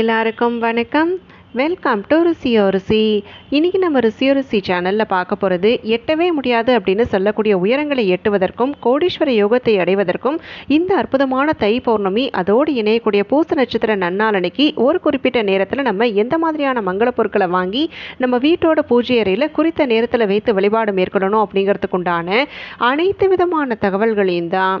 எல்லாருக்கும் வணக்கம். Welcome to ருசியோ ருசி. இன்றைக்கி நம்ம ருசியோ ருசி சேனலில் பார்க்க போகிறது எட்டவே முடியாது அப்படின்னு சொல்லக்கூடிய உயரங்களை எட்டுவதற்கும் கோடீஸ்வர யோகத்தை அடைவதற்கும் இந்த அற்புதமான தை பௌர்ணமி அதோடு இணையக்கூடிய பூச நட்சத்திர நன்னாளனைக்கு ஒரு குறிப்பிட்ட நேரத்தில் நம்ம எந்த மாதிரியான மங்கள பொருட்களை வாங்கி நம்ம வீட்டோட பூஜை அறையில் குறித்த நேரத்தில் வைத்து வழிபாடு மேற்கொள்ளணும் அப்படிங்கிறதுக்குண்டான அனைத்து விதமான தகவல்களையும் தான்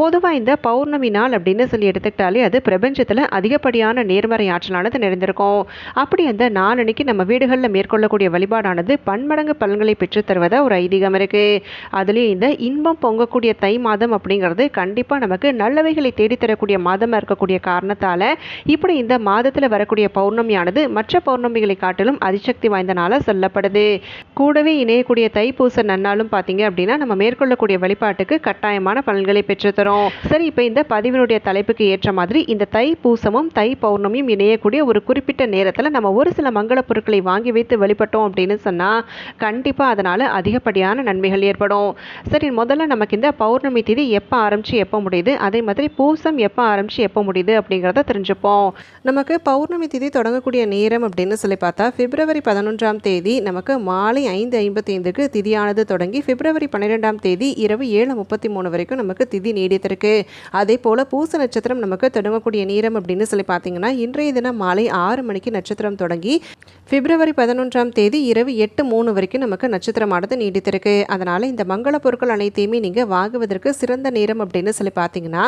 பொதுவாக இந்த பௌர்ணமி நாள் அப்படின்னு சொல்லி எடுத்துக்கிட்டாலே அது பிரபஞ்சத்தில் அதிகப்படியான நேர்மறை ஆற்றலானது நிறைந்திருக்கும். அப்படி அந்த நாளன்னைக்கு நம்ம வீடுகளில் மேற்கொள்ளக்கூடிய வழிபாடானது பன்மடங்கு பலன்களை பெற்றுத்தருவதாக ஒரு ஐதீகம் இருக்குது அதுலேயும் இந்த இன்பம் பொங்கக்கூடிய தை மாதம் அப்படிங்கிறது கண்டிப்பாக நமக்கு நல்லவைகளை தேடித்தரக்கூடிய மாதமாக இருக்கக்கூடிய காரணத்தால் இப்படி இந்த மாதத்தில் வரக்கூடிய பௌர்ணமியானது மற்ற பௌர்ணமிகளை காட்டிலும் அதிசக்தி வாய்ந்த நாளாக சொல்லப்படுது. கூடவே இணையக்கூடிய தைப்பூச நன்னாலும் பார்த்தீங்க அப்படின்னா நம்ம மேற்கொள்ளக்கூடிய வழிபாட்டுக்கு கட்டாயமான பலன்களை பெற்றுத்தரும் இருக்கிறோம் சரி இப்போ இந்த பதிவினுடைய தலைப்புக்கு ஏற்ற மாதிரி இந்த தை பூசமும் தை பௌர்ணமியும் இணையக்கூடிய ஒரு குறிப்பிட்ட நேரத்தில் நம்ம ஒரு சில மங்கள பொருட்களை வாங்கி வைத்து வழிபட்டோம் அப்படின்னு சொன்னால் கண்டிப்பாக அதனால் அதிகப்படியான நன்மைகள் ஏற்படும். சரி முதல்ல நமக்கு இந்த பௌர்ணமி திதி எப்போ ஆரம்பித்து எப்போ முடியுது? அதே மாதிரி பூசம் எப்போ ஆரம்பித்து எப்போ முடியுது? அப்படிங்கிறத தெரிஞ்சுப்போம். நமக்கு பௌர்ணமி திதி தொடங்கக்கூடிய நேரம் அப்படின்னு சொல்லி பார்த்தா பிப்ரவரி பதினொன்றாம் தேதி நமக்கு மாலை ஐந்து ஐம்பத்தி ஐந்துக்கு திதியானது தொடங்கி பிப்ரவரி பன்னிரெண்டாம் தேதி இரவு ஏழு முப்பத்தி மூணு வரைக்கும் நமக்கு திதி நீடி நீடித்திருக்கு அதே போல் பூச நட்சத்திரம் நமக்கு தொடங்கக்கூடிய நேரம் அப்படின்னு சொல்லி பார்த்தீங்கன்னா இன்றைய தினம் மாலை ஆறு மணிக்கு நட்சத்திரம் தொடங்கி பிப்ரவரி பதினொன்றாம் தேதி இரவு எட்டு மூணு வரைக்கும் நமக்கு நட்சத்திரமானது நீடித்திருக்கு. அதனால் இந்த மங்கள பொருட்கள் அனைத்தையுமே நீங்கள் வாங்குவதற்கு சிறந்த நேரம் அப்படின்னு சொல்லி பார்த்தீங்கன்னா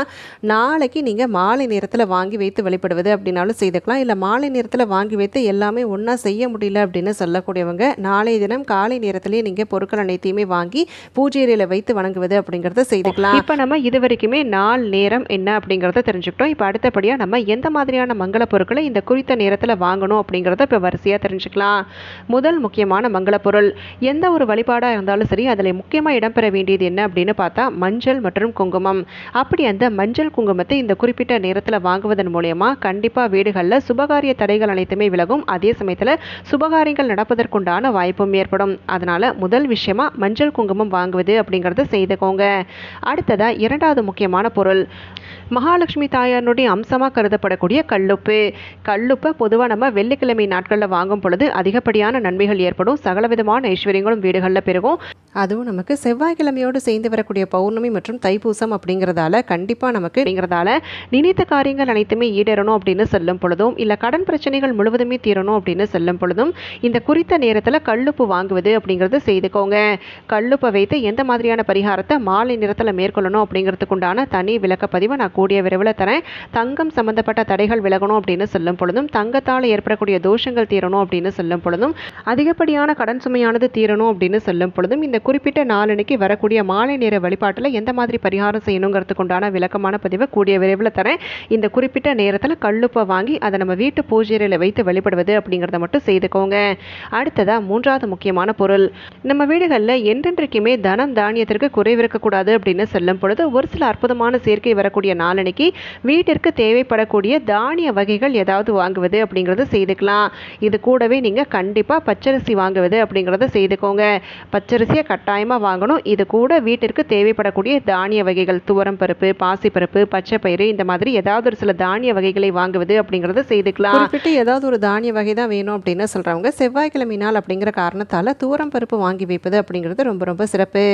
நாளைக்கு நீங்கள் மாலை நேரத்தில் வாங்கி வைத்து வழிபடுவது அப்படின்னாலும் செய்துக்கலாம். இல்லை மாலை நேரத்தில் வாங்கி வைத்து எல்லாமே ஒன்றா செய்ய முடியல அப்படின்னு சொல்லக்கூடியவங்க நாளைய தினம் காலை நேரத்திலேயே நீங்கள் பொருட்கள் அனைத்தையுமே வாங்கி பூஜை அறையில் வைத்து வணங்குவது அப்படிங்கிறத செய்துக்கலாம். இப்போ நம்ம இதுவரை வரைக்குமே நாள் நேரம் என்ன அப்படிங்கிறத தெரிஞ்சுக்கிட்டோம். இப்போ அடுத்தபடியாக நம்ம எந்த மாதிரியான மங்கள பொருட்களை இந்த குறித்த நேரத்தில் வாங்கணும் அப்படிங்கிறத இப்போ வரிசையாக தெரிஞ்சுக்கலாம். முதல் முக்கியமான மங்கள பொருள் எந்த ஒரு வழிபாடாக இருந்தாலும் சரி அதில் முக்கியமாக இடம்பெற வேண்டியது என்ன அப்படின்னு பார்த்தா மஞ்சள் மற்றும் குங்குமம். அப்படி அந்த மஞ்சள் குங்குமத்தை இந்த குறிப்பிட்ட நேரத்தில் வாங்குவதன் மூலயமா கண்டிப்பாக வீடுகளில் சுபகாரிய தடைகள் அனைத்துமே விலகும். அதே சமயத்தில் சுபகாரியங்கள் நடப்பதற்குண்டான வாய்ப்பும் ஏற்படும். அதனால் முதல் விஷயமா மஞ்சள் குங்குமம் வாங்குவது அப்படிங்கிறத செய்துக்கோங்க. அடுத்ததாக இரண்டாவது முக்கியமான பொருள். மகாலட்சுமி தாயாரினுடைய அம்சமாக கருதப்படக்கூடிய கல்லுப்பு. கல்லுப்பை பொதுவாக நம்ம வெள்ளிக்கிழமை நாட்களில் வாங்கும் பொழுது அதிகப்படியான நன்மைகள் ஏற்படும். சகலவிதமான ஐஸ்வர்யங்களும் வீடுகளில் பெருகும். அதுவும் நமக்கு செவ்வாய்க்கிழமையோடு சேர்ந்து வரக்கூடிய பௌர்ணமி மற்றும் தைப்பூசம் அப்படிங்கிறதால கண்டிப்பாக நமக்கு அப்படிங்கிறதால நினைத்த காரியங்கள் அனைத்துமே ஈடேறணும் அப்படின்னு சொல்லும் பொழுதும் இல்லை கடன் பிரச்சனைகள் முழுவதுமே தீரணும் அப்படின்னு சொல்லும் பொழுதும் இந்த குறித்த நேரத்தில் கல்லுப்பு வாங்குவது அப்படிங்கிறது செய்துக்கோங்க. கல்லுப்பை வைத்து எந்த மாதிரியான பரிகாரத்தை மாலை நேரத்தில் மேற்கொள்ளணும் அப்படிங்கிறதுக்கு உண்டான தனி விளக்கப்பதிவை நான் கூடிய விரைவில் தரேன். தங்கம் சம்பந்தப்பட்ட தடைகள் விலகணும் அப்படின்னு சொல்லும் பொழுதும் தங்கத்தால் ஏற்படக்கூடிய தோஷங்கள் தீரணும் அப்படின்னு சொல்லும் பொழுதும் அதிகப்படியான கடன் சுமையானது தீரணும் அப்படின்னு சொல்லும் பொழுதும் இந்த குறிப்பிட்ட நாளனைக்கு வரக்கூடிய மாலை நேர வழிபாட்டில் எந்த மாதிரி பரிகாரம் செய்யணுங்கிறதுக்கு உண்டான விளக்கமான பதிவை கூடிய விரைவில் தரேன். இந்த குறிப்பிட்ட நேரத்தில் கல்லுப்பை வாங்கி அதை நம்ம வீட்டு பூஜையில் வைத்து வழிபடுவது அப்படிங்கிறத மட்டும் செய்துக்கோங்க. அடுத்ததாக மூன்றாவது முக்கியமான பொருள். நம்ம வீடுகளில் என்றென்றைக்குமே தனம் தானியத்திற்கு குறைவிருக்கக்கூடாது அப்படின்னு சொல்லும் பொழுது ஒரு சில அற்புதமான சேர்க்கை வரக்கூடிய நாளனைக்கு வீட்டிற்கு தேவைப்படக்கூடிய தானிய வகைகள் ஏதாவது வாங்குவது அப்படிங்கிறத செய்துக்கலாம். இது கூடவே நீங்கள் கண்டிப்பாக பச்சரிசி வாங்குவது அப்படிங்கிறத செய்துக்கோங்க. பச்சரிசியை கட்டாயமாக வாங்கணும். இது கூட வீட்டிற்கு தேவைப்படக்கூடிய தானிய வகைகள் துவரம் பருப்பு பாசிப்பருப்பு பச்சை பயிறு இந்த மாதிரி ஏதாவது ஒரு சில தானிய வகைகளை வாங்குவது அப்படிங்கிறத செய்துக்கலாம். குறிப்பிட்டு ஏதாவது ஒரு தானிய வகை தான் வேணும் அப்படின்னு சொல்கிறவங்க செவ்வாய்க்கிழமை நாள் அப்படிங்கிற காரணத்தால் தூரம் பருப்பு வாங்கி வைப்பது அப்படிங்கிறது ரொம்ப ரொம்ப சிறப்பு.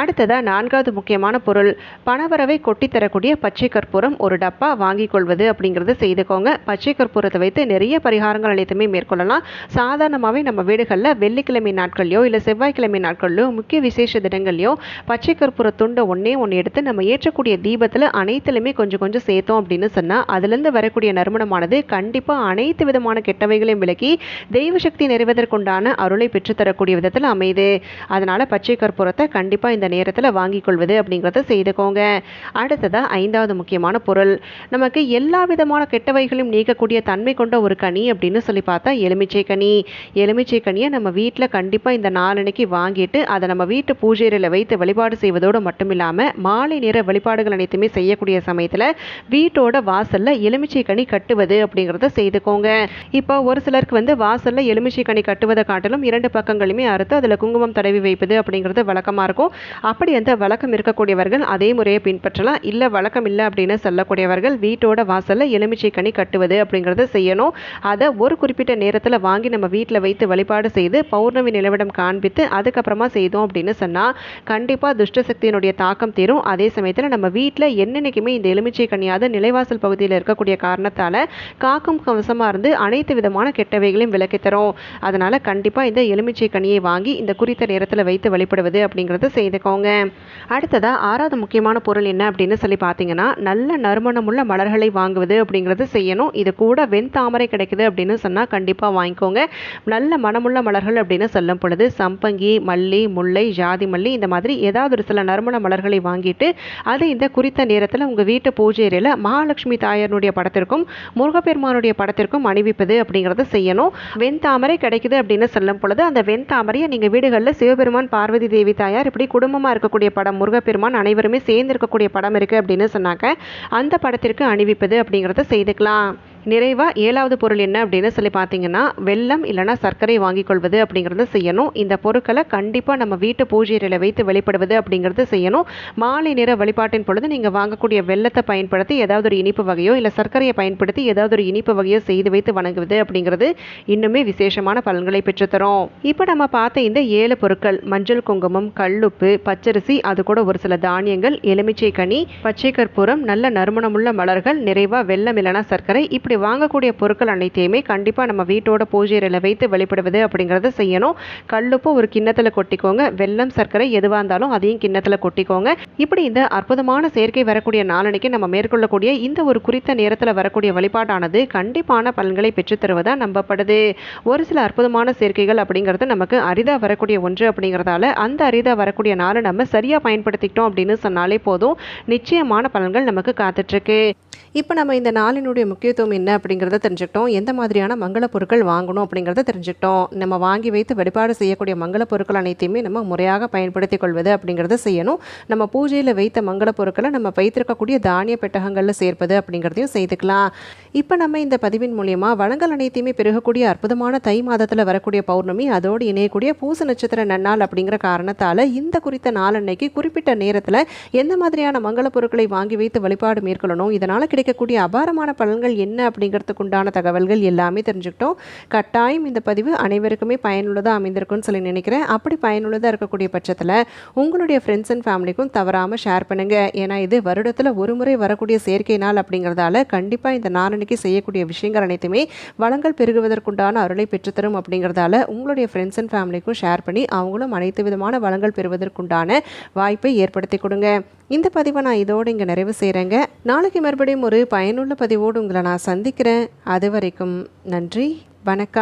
அடுத்ததாக நான்காவது முக்கியமான பொருள் பணவரவை கொட்டி தரக்கூடிய பச்சை கற்பூரம் ஒரு டப்பா வாங்கி கொள்வது அப்படிங்கிறத செய்துக்கோங்க. பச்சை கற்பூரத்தை வைத்து நிறைய பரிகாரங்கள் அனைத்துமே மேற்கொள்ளலாம். சாதாரணமாகவே நம்ம வீடுகளில் வெள்ளிக்கிழமை நாட்கள்லையோ இல்லை செவ்வாய்க்கிழமை நாட்கள்லையோ முக்கிய விசேஷ தினங்கள்லையோ பச்சை கற்பூர துண்டை ஒன்றே ஒன்று எடுத்து நம்ம ஏற்றக்கூடிய தீபத்தில் அனைத்துலையுமே கொஞ்சம் கொஞ்சம் சேர்த்தோம் அப்படின்னு சொன்னால் அதுலேருந்து வரக்கூடிய நறுமணமானது கண்டிப்பாக அனைத்து விதமான கெட்டவைகளையும் விலக்கி தெய்வ சக்தி நிறைவதற்குண்டான அருளை பெற்றுத்தரக்கூடிய விதத்தில் அமையுது. அதனால் பச்சை கற்பூரத்தை கண்டிப்பாக இந்த நேரத்தில் வாங்கிக் கொள்வது அப்படிங்கிறத செய்துக்கோங்க. அடுத்ததாக ஐந்தாவது முக்கியமான பொருள். நமக்கு எல்லா விதமான கெட்டவைகளையும் நீக்கக்கூடிய தன்மை கொண்ட ஒரு கனி அப்படின்னு சொல்லி பார்த்தா எலுமிச்சை கனி. எலுமிச்சை கனியை நம்ம வீட்டில் கண்டிப்பாக இந்த நாலனைக்கு வாங்கிட்டு அதை அதை நம்ம வீட்டு பூஜையில் வைத்து வழிபாடு செய்வதோடு மட்டும் இல்லாமல் மாலை நேர வழிபாடுகள் அனைத்துமே செய்யக்கூடிய சமயத்தில் வீட்டோட வாசலில் எலுமிச்சை கனி கட்டுவது அப்படிங்கிறத செய்துக்கோங்க. இப்போ ஒரு சிலருக்கு வந்து வாசலில் எலுமிச்சை கனி கட்டுவதை காட்டிலும் இரண்டு பக்கங்களுமே அறுத்து அதில் குங்குமம் தடவி வைப்பது அப்படிங்கிறது வழக்கமாக இருக்கும். அப்படி அந்த வழக்கம் இருக்கக்கூடியவர்கள் அதே முறையை பின்பற்றலாம். இல்லை வழக்கம் இல்லை அப்படின்னு சொல்லக்கூடியவர்கள் வீட்டோட வாசலில் எலுமிச்சை கனி கட்டுவது அப்படிங்கிறத செய்யணும். அதை ஒரு குறிப்பிட்ட நேரத்தில் வாங்கி நம்ம வீட்டில் வைத்து வழிபாடு செய்து பௌர்ணமி நிலவிடம் காண்பித்து அதுக்கப்புறமா செய்து செய்தோம் அப்படின்னு சொன்னால் கண்டிப்பாக துஷ்ட சக்தியினுடைய தாக்கம் தீரும். அதே சமயத்தில் நம்ம வீட்டில் என்னென்னைக்குமே இந்த எலுமிச்சை கனியாத நிலைவாசல் பகுதியில் இருக்கக்கூடிய காரணத்தால் காக்கும் கவசமாக இருந்து அனைத்து விதமான கெட்டவைகளையும் விலக்கி தரும். அதனால் கண்டிப்பாக இந்த எலுமிச்சை கனியை வாங்கி இந்த குறித்த நேரத்தில் வைத்து வழிபடுவது அப்படிங்கிறத செய்துக்கோங்க. அடுத்ததாக ஆறாவது முக்கியமான பொருள் என்ன அப்படின்னு சொல்லி பார்த்தீங்கன்னா நல்ல நறுமணமுள்ள மலர்களை வாங்குவது அப்படிங்கிறது செய்யணும். இது கூட வெண்தாமரை கிடைக்குது அப்படின்னு சொன்னால் கண்டிப்பாக வாங்கிக்கோங்க. நல்ல மனமுள்ள மலர்கள் அப்படின்னு சொல்லும் பொழுது சம்பங்கி மல்லி முல்லை ஜாதி மல்லி இந்த மாதிரி ஏதாவது ஒரு சில நறுமண மலர்களை வாங்கிட்டு அதை இந்த குறித்த நேரத்தில் உங்கள் வீட்டு பூஜை அறையில் மகாலட்சுமி தாயாருடைய படத்திற்கும் முருகப்பெருமானுடைய படத்திற்கும் அணிவிப்பது அப்படிங்கிறத செய்யணும். வெண்தாமரை கிடைக்குது அப்படின்னு சொல்லும் பொழுது அந்த வெண்தாமரையை நீங்கள் வீடுகளில் சிவபெருமான் பார்வதி தேவி தாயார் இப்படி குடும்பமாக இருக்கக்கூடிய படம் முருகப்பெருமான் அனைவருமே சேர்ந்து இருக்கக்கூடிய படம் இருக்குது அப்படின்னு சொன்னாக்க அந்த படத்திற்கு அணிவிப்பது அப்படிங்கிறத செய்துக்கலாம். நிறைவாக ஏழாவது பொருள் என்ன அப்படின்னு சொல்லி பார்த்தீங்கன்னா வெள்ளம் இல்லைனா சர்க்கரை வாங்கிக் கொள்வது அப்படிங்கிறத செய்யணும். இந்த பொருட்களை கண்டிப்பாக நம்ம வீட்டு பூஜையில் வைத்து வெளிப்படுவது அப்படிங்கிறது செய்யணும். மாலை நேர வழிபாட்டின் பொழுது நீங்கள் வாங்கக்கூடிய வெள்ளத்தை பயன்படுத்தி ஏதாவது ஒரு இனிப்பு வகையோ இல்லை சர்க்கரையை பயன்படுத்தி ஏதாவது ஒரு இனிப்பு வகையோ செய்து வைத்து வணங்குவது அப்படிங்கிறது இன்னுமே விசேஷமான பலன்களை பெற்றுத்தரும். இப்போ நம்ம பார்த்த இந்த ஏழு பொருட்கள் மஞ்சள் குங்குமம் கல்லுப்பு பச்சரிசி அது கூட ஒரு சில தானியங்கள் எலுமிச்சை கனி பச்சை கற்பூரம் நல்ல நறுமணமுள்ள மலர்கள் நிறைவாக வெள்ளம் இல்லைனா சர்க்கரை இப்படி இப்படி வாங்கக்கூடிய பொருட்கள் அனைத்தையுமே கண்டிப்பாக நம்ம வீட்டோட பூஜை அறையில் வைத்து வழிபடுவது அப்படிங்கிறத செய்யணும். கல்லுப்பு ஒரு கிண்ணத்தில் கொட்டிக்கோங்க. வெள்ளம் சர்க்கரை எதுவாக இருந்தாலும் அதையும் கிண்ணத்தில் கொட்டிக்கோங்க. இப்படி இந்த அற்புதமான செயற்கை வரக்கூடிய நாளனைக்கு நம்ம மேற்கொள்ளக்கூடிய இந்த ஒரு குறித்த நேரத்தில் வரக்கூடிய வழிபாடானது கண்டிப்பான பலன்களை பெற்றுத்தருவதாக நம்பப்படுது. ஒரு சில அற்புதமான சேர்க்கைகள் அப்படிங்கிறது நமக்கு அரிதாக வரக்கூடிய ஒன்று அப்படிங்கிறதால அந்த அரிதாக வரக்கூடிய நாளை நம்ம சரியாக பயன்படுத்திக்கிட்டோம் அப்படின்னு சொன்னாலே போதும். நிச்சயமான பலன்கள் நமக்கு காத்துட்ருக்கு இப்போ நம்ம இந்த நாளினுடைய முக்கியத்துவம் என்ன அப்படிங்கிறத தெரிஞ்சுக்கிட்டோம். எந்த மாதிரியான மங்கள பொருட்கள் வாங்கணும் அப்படிங்கிறத தெரிஞ்சுக்கிட்டோம். நம்ம வாங்கி வைத்து வழிபாடு செய்யக்கூடிய மங்கள பொருட்கள் அனைத்தையுமே நம்ம முறையாக பயன்படுத்தி கொள்வது அப்படிங்கிறத செய்யணும். நம்ம பூஜையில் வைத்த மங்கள பொருட்களை நம்ம வைத்திருக்கக்கூடிய தானிய பெட்டகங்களில் சேர்ப்பது அப்படிங்கிறதையும் செய்துக்கலாம். இப்போ நம்ம இந்த பதிவின் மூலியமாக வளங்கள் அனைத்தையுமே பெருகக்கூடிய அற்புதமான தை மாதத்தில் வரக்கூடிய பௌர்ணமி அதோடு இணையக்கூடிய பூச நட்சத்திர நன்னாள் அப்படிங்கிற காரணத்தால் இந்த குறித்த நாளன்னைக்கு குறிப்பிட்ட நேரத்தில் எந்த மாதிரியான மங்கள பொருட்களை வாங்கி வைத்து வழிபாடு மேற்கொள்ளணும் இதனால் கிடைக்கக்கூடிய அபாரமான பலன்கள் என்ன அப்படிங்கிறதுக்கு உண்டான தகவல்கள் எல்லாமே தெரிஞ்சுக்கிட்டோம். கட்டாயம் இந்த பதிவு அனைவருக்குமே பயனுள்ளதாக அமைந்திருக்கும்னு சொல்லி நினைக்கிறேன். அப்படி பயனுள்ளதாக இருக்கக்கூடிய பட்சத்தில் உங்களுடைய ஃப்ரெண்ட்ஸ் அண்ட் ஃபேமிலிக்கும் தவறாமல் ஷேர் பண்ணுங்கள் ஏன்னா இது வருடத்தில் ஒரு முறை வரக்கூடிய செயற்கை நாள் அப்படிங்கிறதால கண்டிப்பாக இந்த நாளனைக்கு செய்யக்கூடிய விஷயங்கள் அனைத்துமே வளங்கள் பெருகுவதற்குண்டான அருளை பெற்றுத்தரும் அப்படிங்கிறதால உங்களுடைய ஃப்ரெண்ட்ஸ் அண்ட் ஃபேமிலிக்கும் ஷேர் பண்ணி அவங்களும் அனைத்து விதமான வளங்கள் பெறுவதற்குண்டான வாய்ப்பை ஏற்படுத்தி கொடுங்க. இந்த பதிவை நான் இதோடு இங்கே நிறைவு செய்கிறேங்க நாளைக்கு மறுபடியும் ஒரு பயனுள்ள பதிவோடு உங்களை நான் சந்திக்கிறேன். அது வரைக்கும் நன்றி. வணக்கம்.